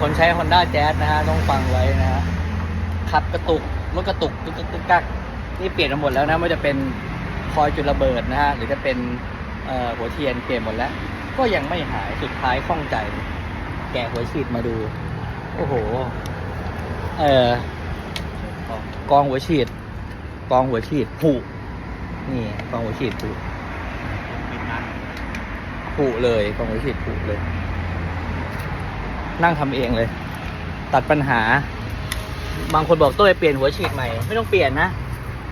คนใช้ Honda Jazz นะฮะต้องฟังไว้นะฮะขับกระตุกรถกระตุกตึกตึกตึกกักนี่เปลี่ยนมาหมดแล้วนะไม่ว่าจะเป็นคอยจุดระเบิดนะฮะหรือจะเป็นเอ่อหัวเทียนเปลี่ยนหมดแล้ว ก็ยังไม่หายสุดท้ายข้องใจ แกะหัวฉีดมาดู โอ้โห เออกองหัวฉีด กองหัวฉีดผุนี่กองหัวฉีดผุผุเลยกองหัวฉีดผุเลย นั่งทำเองเลย ตัดปัญหา บางคนบอกต้องไปเปลี่ยนหัวฉีดใหม่ ไม่ต้องเปลี่ยนนะ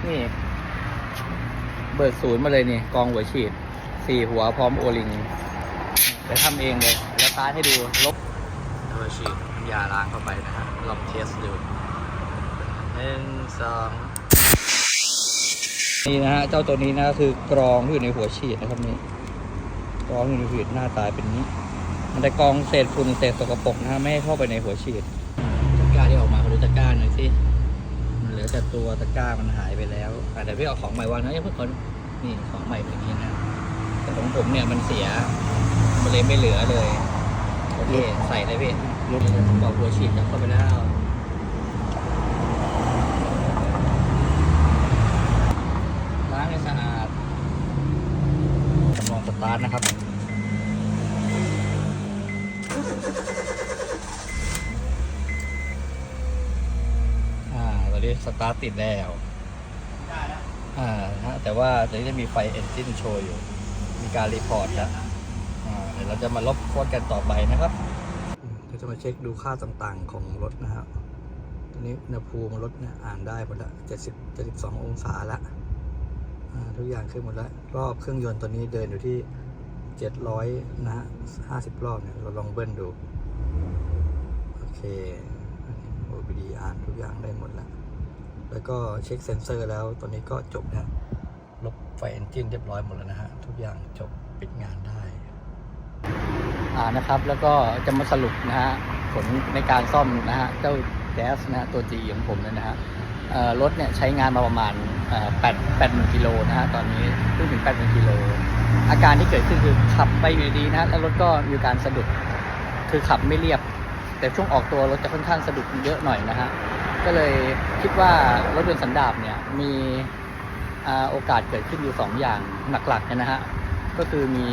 นี่ เบิกศูนย์มาเลยนี่ กองหัวฉีด สี่หัวพร้อมโอลิงเดี๋ยวทำเองเลย แล้วตาให้ดูลบหัวฉีดยาล้างเข้าไปนะฮะลองเทสดูหนึ่งสองนี่นะฮะเจ้าตัวนี้นะคือกรองที่อยู่ในหัวฉีดนะครับนี่กรองอยู่ในหัวฉีดหน้าตาเป็นนี้ มันจะกรองเศษฝุ่นเศษสกปรกนะฮะไม่ให้เข้าไปในหัวฉีดตะกร้าที่ออกมาเขาดูตะกร้าหน่อยสิมันเหลือแต่ตัวตะกร้ามันหายไปแล้วอ่พี่เอาของใหม่วางนะเพื่อนคนนี่ของใหม่เป็นอย่างนี้นะแต่ของผมเนี่ยมันเสียมันเลยไม่เหลือเลยโอเคใส่เลยพี่บอกหัวฉีดเข้าไปแล้วล้างให้สะอาดจำลองสตาร์ทนะครับ อ่าตอนนี้สตาร์ทติดแล้วอ่าฮะแต่ว่าตอนนี้จะมีไฟเอนจินโชว์อยู่ มีการรีพอร์ตแล้วอ่าเดี๋ยวเราจะมาลบโค้ดกันต่อไปนะครับเราจะมาเช็คดูค่าต่างๆของรถนะครับตอนนี้อุณหภูมิรถเนี่ยอ่านได้หมดละ70 72องศาละอ่าทุกอย่างขึ้นหมดแล้ว รอบเครื่องยนต์ตัวนี้เดินอยู่ที่700นะฮะ50รอบเนี่ยเราลองเบิ้ลดู โอเค OBD อ่านทุกอย่างได้หมดแล้ว แล้วก็เช็คเซนเซอร์แล้วตอนนี้ก็จบนะลบไฟเอนจินเรียบร้อยหมดแล้วนะฮะ ทุกอย่างจบปิดงานได้ อ่านะครับ แล้วก็จะมาสรุปนะฮะ ผลในการซ่อมนะฮะ เจ้าแจ๊สนะฮะ ตัว G ของผมเนี่ยนะฮะรถเนี่ยใช้งานมาประมาณเอ่อแปดแปดหมื่นกิโลนะฮะ ตอนนี้เพิ่งถึงแปดหมื่นกิโล อาการที่เกิดขึ้นคือขับไปอยู่ดีๆนะฮะ แล้วรถก็มีการสะดุด คือขับไม่เรียบ แต่ช่วงออกตัวรถจะค่อนข้างสะดุดเยอะหน่อยนะฮะ ก็เลยคิดว่ารถยนต์สันดาปเนี่ยมีโอกาสเกิดขึ้นอยู่สองอย่างหลักๆเนี่ยนะฮะก็คือมี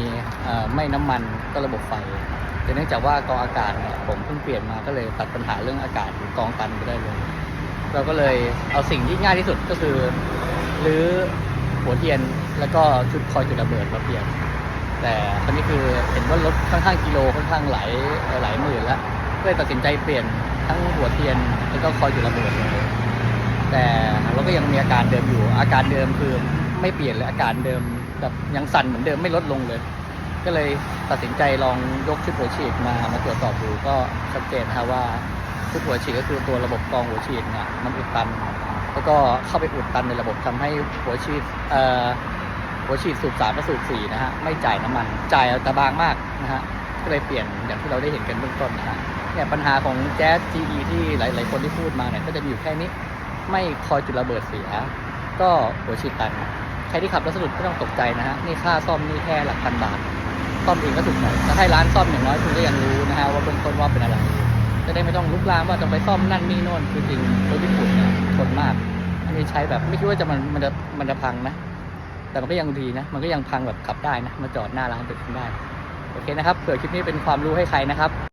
อไม่น้ำมันก็ระบบไฟ แต่เนื่องจากว่ากองอากาศเนี่ยผมเพิ่งเปลี่ยนมาก็เลยตัดปัญหาเรื่องอากาศกองตันไปได้เลย เราก็เลยเอาสิ่งที่ง่ายที่สุดก็คือรื้อหัวเทียนแล้วก็ชุดคอยจุดระเบิดมาเปลี่ยน แต่ตอนนี้คือเห็นว่ารถค่อนข้างกิโลค่อนข้างหลายหลายหมื่นแล้ว ก็เลยตัดสินใจเปลี่ยนทั้งหัวเทียนแล้วก็คอยจุดระเบิดเลยแต่เราก็ยังมีอาการเดิมอยู่ อาการเดิมคือไม่เปลี่ยนเลยอาการเดิมแบบยังสั่นเหมือนเดิมไม่ลดลงเลย ก็เลยตัดสินใจลองยกชุดหัวฉีดมามาตรวจสอบดูก็ชัดเจนนะว่าชุดหัวฉีดก็คือตัวระบบกรองหัวฉีดเนี่ยมันอุดตัน แล้วก็เข้าไปอุดตันในระบบทำให้หัวฉีดเอ่อหัวฉีดสูบสามและสูบสี่นะฮะไม่จ่ายน้ำมันจ่ายแต่บางมากนะฮะก็เลยเปลี่ยนอย่างที่เราได้เห็นกันเบื้องต้นนะฮะ เนี่ยปัญหาของแจ๊ส GE ที่หลาย ๆ คนที่พูดมาเนี่ยก็จะมีอยู่แค่นี้ ไม่คอยจุดระเบิดเสีย ก็หัวฉีดตันใครที่ขับรถสะดุดไม่ต้องตกใจนะฮะนี่ค่าซ่อมนี่แค่หลักพันบาทซ่อมเองก็ถูกหน่อยถ้าให้ร้านซ่อมอย่างน้อยคุณก็ยังรู้นะฮะว่าเบื้องต้นว่าเป็นอะไรจะได้ไม่ต้องลุกลามว่าต้องไปซ่อมนั่นนี่โน่นคือจริงรถญี่ปุ่นเนี่ยทนมาก อันนี้ใช้แบบไม่คิดว่าจะมันมันจะมันจะพังนะ แต่มันก็ยังดีนะ มันก็ยังพังแบบขับได้นะ มาจอดหน้าร้านตึกได้ โอเคนะครับเผื่อคลิปนี้เป็นความรู้ให้ใครนะครับ